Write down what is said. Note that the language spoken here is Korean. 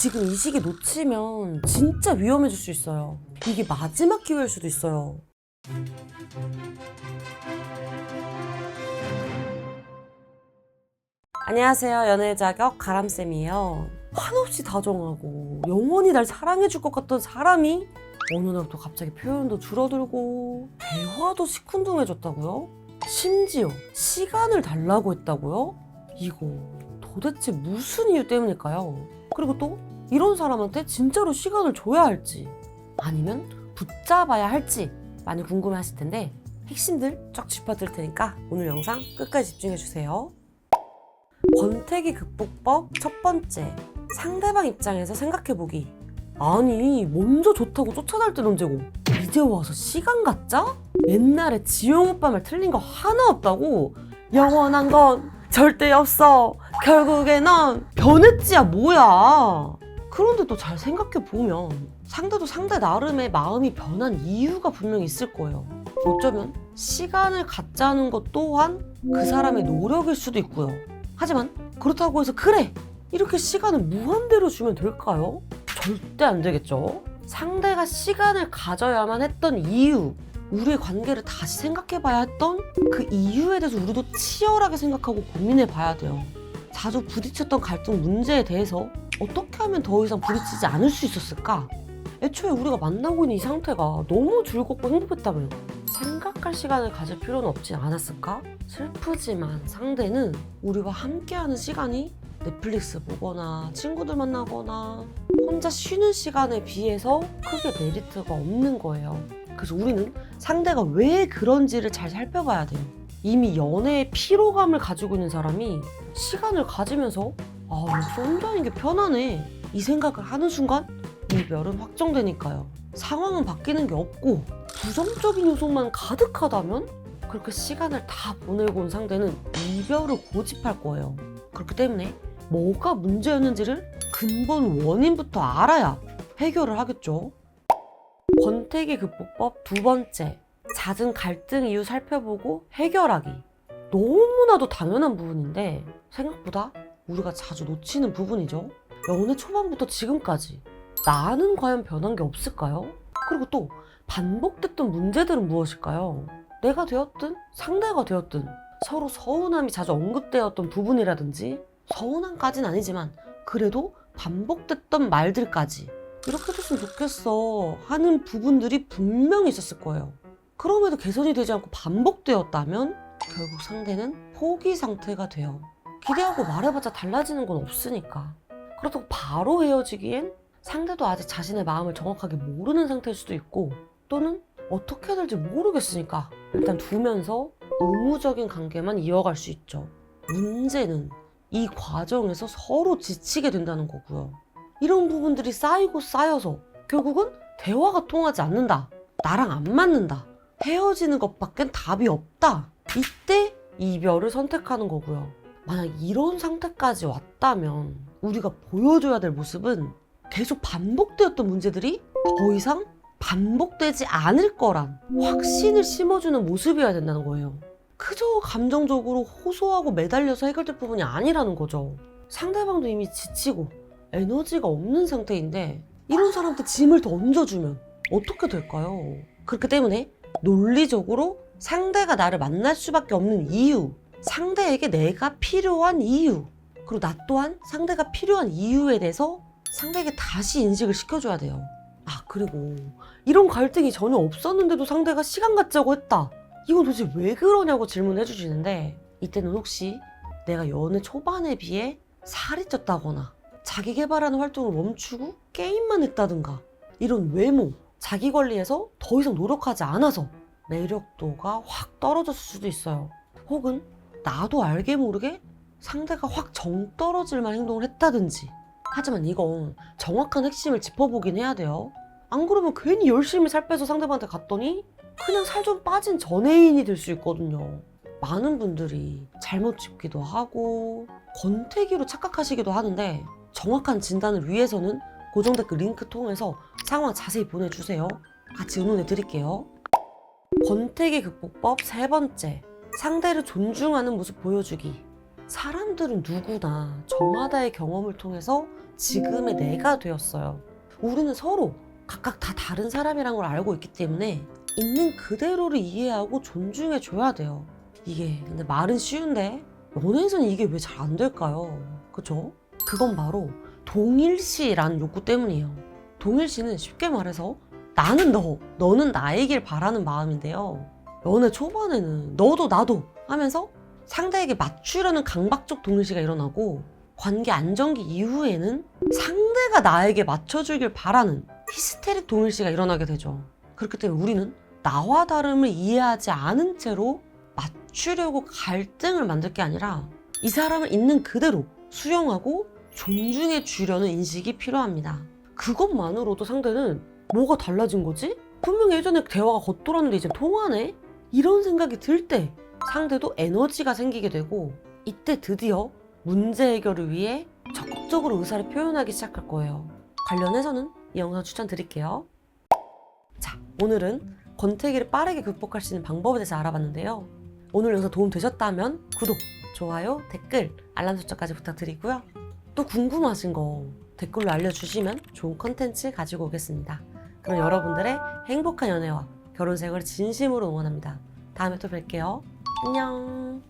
지금 이 시기 놓치면 진짜 위험해질 수 있어요. 이게 마지막 기회일 수도 있어요. 안녕하세요. 연애 자격 가람쌤이에요. 한없이 다정하고 영원히 날 사랑해줄 것 같던 사람이 어느 날부터 갑자기 표현도 줄어들고 대화도 시큰둥해졌다고요? 심지어 시간을 달라고 했다고요? 이거 도대체 무슨 이유 때문일까요? 그리고 또 이런 사람한테 진짜로 시간을 줘야 할지 아니면 붙잡아야 할지 많이 궁금해 하실 텐데 핵심들 쫙 짚어드릴 테니까 오늘 영상 끝까지 집중해 주세요. 권태기 극복법 첫 번째. 상대방 입장에서 생각해보기. 아니 먼저 좋다고 쫓아날 땐 언제고. 이제 와서 시간 갖자? 옛날에 지용 오빠 말 틀린 거 하나 없다고? 영원한 건 절대 없어 결국에 넌 변했지야 뭐야 그런데 또 잘 생각해 보면 상대도 상대 나름의 마음이 변한 이유가 분명히 있을 거예요 어쩌면 시간을 갖자는 것 또한 그 사람의 노력일 수도 있고요 하지만 그렇다고 해서 그래 이렇게 시간을 무한대로 주면 될까요? 절대 안 되겠죠. 상대가 시간을 가져야만 했던 이유, 우리의 관계를 다시 생각해 봐야 했던 그 이유에 대해서 우리도 치열하게 생각하고 고민해 봐야 돼요. 자주 부딪혔던 갈등 문제에 대해서 어떻게 하면 더 이상 부딪히지 않을 수 있었을까? 애초에 우리가 만나고 있는 이 상태가 너무 즐겁고 행복했다면 생각할 시간을 가질 필요는 없지 않았을까? 슬프지만 상대는 우리와 함께하는 시간이 넷플릭스 보거나 친구들 만나거나 혼자 쉬는 시간에 비해서 크게 메리트가 없는 거예요. 그래서 우리는 상대가 왜 그런지를 잘 살펴봐야 돼요. 이미 연애에 피로감을 가지고 있는 사람이 시간을 가지면서 아, 여기서 혼자인 게 편하네. 이 생각을 하는 순간 이별은 확정되니까요. 상황은 바뀌는 게 없고 부정적인 요소만 가득하다면 그렇게 시간을 다 보내고 온 상대는 이별을 고집할 거예요. 그렇기 때문에 뭐가 문제였는지를 근본 원인부터 알아야 해결을 하겠죠. 권태기 극복법 두 번째, 잦은 갈등 이유 살펴보고 해결하기. 너무나도 당연한 부분인데 생각보다 우리가 자주 놓치는 부분이죠. 연애 초반부터 지금까지 나는 과연 변한 게 없을까요? 그리고 또 반복됐던 문제들은 무엇일까요? 내가 되었든 상대가 되었든 서로 서운함이 자주 언급되었던 부분이라든지 서운함까진 아니지만 그래도 반복됐던 말들까지 이렇게 됐으면 좋겠어 하는 부분들이 분명히 있었을 거예요. 그럼에도 개선이 되지 않고 반복되었다면 결국 상대는 포기 상태가 돼요. 기대하고 말해봤자 달라지는 건 없으니까. 그렇다고 바로 헤어지기엔 상대도 아직 자신의 마음을 정확하게 모르는 상태일 수도 있고 또는 어떻게 해야 될지 모르겠으니까 일단 두면서 의무적인 관계만 이어갈 수 있죠. 문제는 이 과정에서 서로 지치게 된다는 거고요. 이런 부분들이 쌓이고 쌓여서 결국은 대화가 통하지 않는다. 나랑 안 맞는다. 헤어지는 것밖엔 답이 없다. 이때 이별을 선택하는 거고요. 만약 이런 상태까지 왔다면 우리가 보여줘야 될 모습은 계속 반복되었던 문제들이 더 이상 반복되지 않을 거란 확신을 심어주는 모습이어야 된다는 거예요. 그저 감정적으로 호소하고 매달려서 해결될 부분이 아니라는 거죠. 상대방도 이미 지치고 에너지가 없는 상태인데 이런 사람한테 짐을 더 얹어주면 어떻게 될까요? 그렇기 때문에 논리적으로 상대가 나를 만날 수밖에 없는 이유, 상대에게 내가 필요한 이유, 그리고 나 또한 상대가 필요한 이유에 대해서 상대에게 다시 인식을 시켜줘야 돼요. 아, 그리고 이런 갈등이 전혀 없었는데도 상대가 시간 갖자고 했다. 이건 도대체 왜 그러냐고 질문해 주시는데 이때는 혹시 내가 연애 초반에 비해 살이 쪘다거나 자기 개발하는 활동을 멈추고 게임만 했다든가 이런 외모, 자기 관리에서 더 이상 노력하지 않아서 매력도가 확 떨어졌을 수도 있어요. 혹은 나도 알게 모르게 상대가 확 정 떨어질 만한 행동을 했다든지. 하지만 이건 정확한 핵심을 짚어보긴 해야 돼요. 안 그러면 괜히 열심히 살 빼서 상대방한테 갔더니 그냥 살 좀 빠진 전애인이 될 수 있거든요. 많은 분들이 잘못 짚기도 하고 권태기로 착각하시기도 하는데 정확한 진단을 위해서는 고정 댓글 링크 통해서 상황 자세히 보내주세요. 같이 의논해 드릴게요. 권태기 극복법 세 번째. 상대를 존중하는 모습 보여주기. 사람들은 누구나 저마다의 경험을 통해서 지금의 내가 되었어요. 우리는 서로 각각 다 다른 사람이란 걸 알고 있기 때문에 있는 그대로를 이해하고 존중해 줘야 돼요. 이게 근데 말은 쉬운데 연애에서는 이게 왜 잘 안 될까요? 그죠? 그건 바로 동일시라는 욕구 때문이에요. 동일시는 쉽게 말해서 나는 너, 너는 나이길 바라는 마음인데요. 연애 초반에는 너도 나도 하면서 상대에게 맞추려는 강박적 동일시가 일어나고 관계 안정기 이후에는 상대가 나에게 맞춰주길 바라는 히스테릭 동일시가 일어나게 되죠. 그렇기 때문에 우리는 나와 다름을 이해하지 않은 채로 맞추려고 갈등을 만들 게 아니라 이 사람을 있는 그대로 수용하고 존중해 주려는 인식이 필요합니다. 그것만으로도 상대는 뭐가 달라진 거지? 분명 예전에 대화가 겉돌았는데 이제 통하네? 이런 생각이 들 때 상대도 에너지가 생기게 되고 이때 드디어 문제 해결을 위해 적극적으로 의사를 표현하기 시작할 거예요. 관련해서는 이 영상 추천드릴게요. 자, 오늘은 권태기를 빠르게 극복할 수 있는 방법에 대해서 알아봤는데요. 오늘 영상 도움 되셨다면 구독, 좋아요, 댓글, 알람 설정까지 부탁드리고요. 또 궁금하신 거 댓글로 알려주시면 좋은 컨텐츠 가지고 오겠습니다. 그럼 여러분들의 행복한 연애와 결혼 생활을 진심으로 응원합니다. 다음에 또 뵐게요. 안녕.